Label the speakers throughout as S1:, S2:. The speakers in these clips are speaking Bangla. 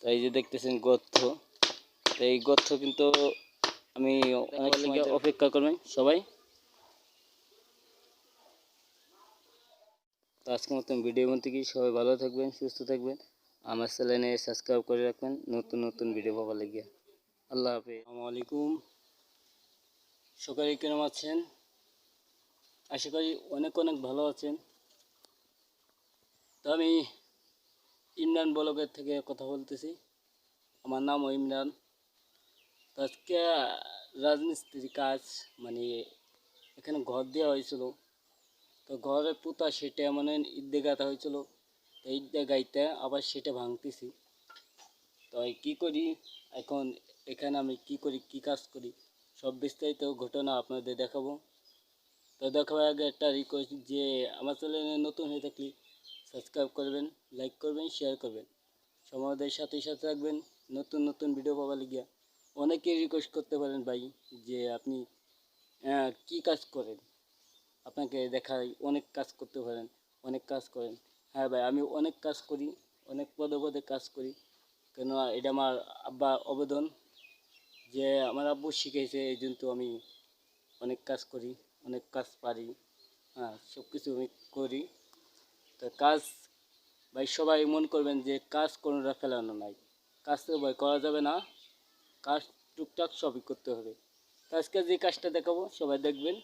S1: তো এই যে দেখতেছেন গর্ত, তো এই গর্ত কিন্তু আমি অনেক সময় অপেক্ষা করবেন সবাই। তো আজকের মতন ভিডিও মধ্যে কি সবাই ভালো থাকবেন, সুস্থ থাকবেন? আমার চ্যানেলে সাবস্ক্রাইব করে রাখবেন, নতুন নতুন ভিডিও পাওয়ার লাগিয়ে আল্লাহ হাফিজ। আসসালামু আলাইকুম। সকালে কেমন আছেন? আশা করি অনেক অনেক ভালো আছেন। তো আমি ইমরান ব্লগের থেকে কথা বলতেছি। আমার নামও ইমরান। তো আজকে রাজমিস্ত্রি কাজ মানে এখানে ঘর দেওয়া হয়েছিল। তো ঘরের পুতা সেটা মানে ঈদে গাঁথা হয়েছিল। তো ঈদে গাইতে আবার সেটা ভাঙতেছি। তো কী করি? এখন এখানে আমি কি করি? কি কাজ করি? সব বিস্তারিত ঘটনা আপনাদের দেখাবো। তো দেখাবার আগে একটা রিকোয়েস্ট যে আমার চ্যানেলে নতুন হয়ে থাকলে সাবস্ক্রাইব করবেন, লাইক করবেন শেয়ার করবেন। সমাজের সাথে সাথে রাখবেন, নতুন নতুন ভিডিও পাওয়ার লিগিয়া অনেকেই রিকোয়েস্ট করতে পারেন ভাই যে আপনি কি কাজ করেন? আপনাকে দেখাই অনেক কাজ করতে পারেন, অনেক কাজ করেন। হ্যাঁ ভাই, আমি অনেক কাজ করি, অনেক পদে পদে কাজ করি। কেন এটা আমার আব্বা অবদান, যে আমার আব্বু শিখেছে, এই জন্য তো আমি অনেক কাজ করি, অনেক কাজ পারি। হ্যাঁ সব কিছু আমি করি। তো কাজ ভাই সবাই মন করবেন যে কাজ কোনোটা ফেলানো নাই। কাজ তো ভাই করা যাবে না কাজ টুকটাক সবই করতে হবে। আজকে যে কাজটা দেখাবো সবাই দেখবেন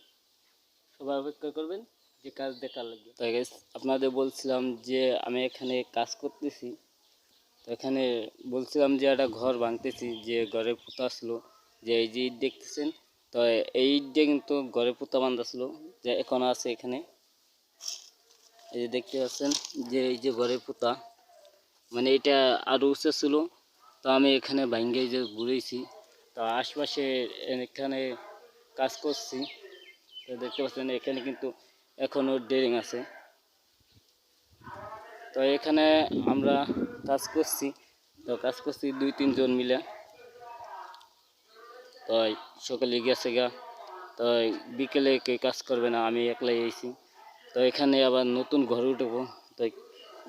S1: সবাই অপেক্ষা করবেন যে কাজ দেখার লাগবে। তো guys, আপনাদের বলছিলাম যে আমি এখানে কাজ করতেছি। তো এখানে বলছিলাম যে একটা ঘর ভাঙতেছি যে ঘরে পুতা ছিল যে এই যে ইট দেখতেছেন তো এই ইটটা কিন্তু ঘরে পুতা বান্ধা ছিল যে এখন আছে এখানে। এই যে দেখতে পাচ্ছেন যে এই যে ঘরে পোতা মানে এটা আরও উঁচু ছিল, তো আমি এখানে ভাঙ্গে যে ঘুরেছি। তো আশপাশে এখানে কাজ করছি। তো দেখতে পাচ্ছেন এখানে কিন্তু এখনও ড্রেরিং আছে। তো এখানে আমরা কাজ করছি, তো কাজ করছি দুই তিনজন মিলে। তো সকালে গেছে গা, তো বিকেলে কে কাজ করবে না, আমি একলাই এসেছি তো এখানে আবার নতুন ঘর উঠবো। তো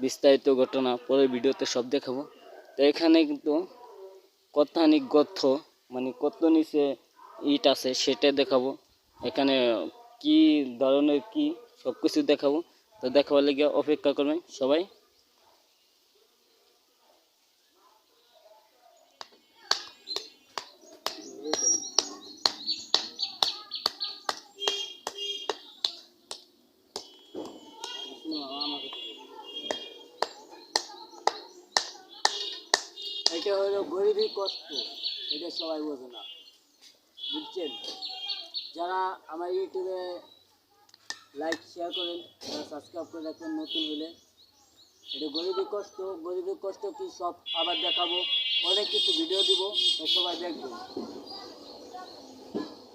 S1: বিস্তারিত ঘটনা পরের ভিডিওতে সব দেখাবো। তো এখানে কিন্তু কতখানি গথ্য মানে কত নিচে ইট আছে সেটা দেখাবো। এখানে কি ধরনের কি সব কিছু দেখাবো। তো দেখাবার লেগে অপেক্ষা করবেন সবাই।
S2: এটা হলো গরিবই কষ্ট। এটা সবাই বোঝে না। বুঝছেন? যারা আমার ইউটিউবে লাইক শেয়ার করেন তারা সাবস্ক্রাইব করে রাখবেন নতুন হলে। এটা গরিবই কষ্ট। গরিবই কষ্ট কি সব আবার দেখাবো? অনেক কিছু ভিডিও দিব সবাই দেখবেন।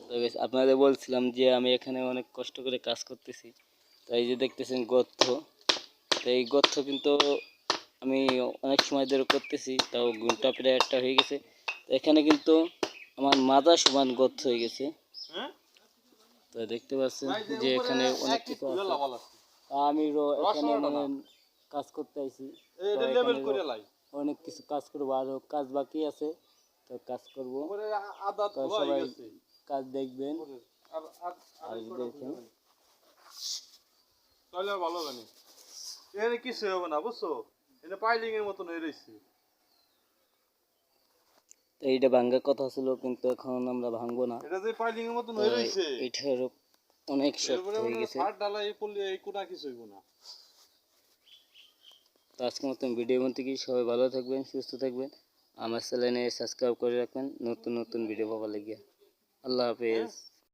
S1: তো guys, আপনাদের বলছিলাম যে আমি এখানে অনেক কষ্ট করে কাজ করতেছি। তো এই যে দেখতেছেন গর্ত। তো এই গর্ত কিন্তু আমি অনেক সময় ধরে করতেছি তাও ঘণ্টা প্রায় একটা হয়ে গেছে। এখানে কিন্তু আমার মাজা সমান গর্ত হয়ে গেছে। তো দেখতে পাচ্ছেন যে এখানে অনেক কিছু আছে। আমি এখানে মানে কাজ করতে আইছি। অনেক কিছু কাজ করব আরও কাজ বাকি আছে তো কাজ করব। সবাই কাজ দেখবেন। আর দেখেন।
S3: তাহলে ভালো জানি এখানে কিছু হবে না বুঝছ? এটা পাইলিং এর মতন হয়ে রয়েছে
S1: এইটা ভাঙ্গার কথা ছিল কিন্তু এখন আমরা ভাঙবো না।
S3: এটা যে পাইলিং এর মতন হয়ে রয়েছে
S1: এটার অনেক শক্ত হয়ে গেছে।
S3: ফাট ডালাই পড়লে এই কোনা কিছু হইব না।
S1: তো আজকের মতন ভিডিও মধ্যে কি? সবাই ভালো থাকবেন সুস্থ থাকবেন। আমার চ্যানেলে সাবস্ক্রাইব করে রাখবেন। নতুন নতুন ভিডিও পাওয়ার লাগিয়ে আল্লাহ হাফেজ।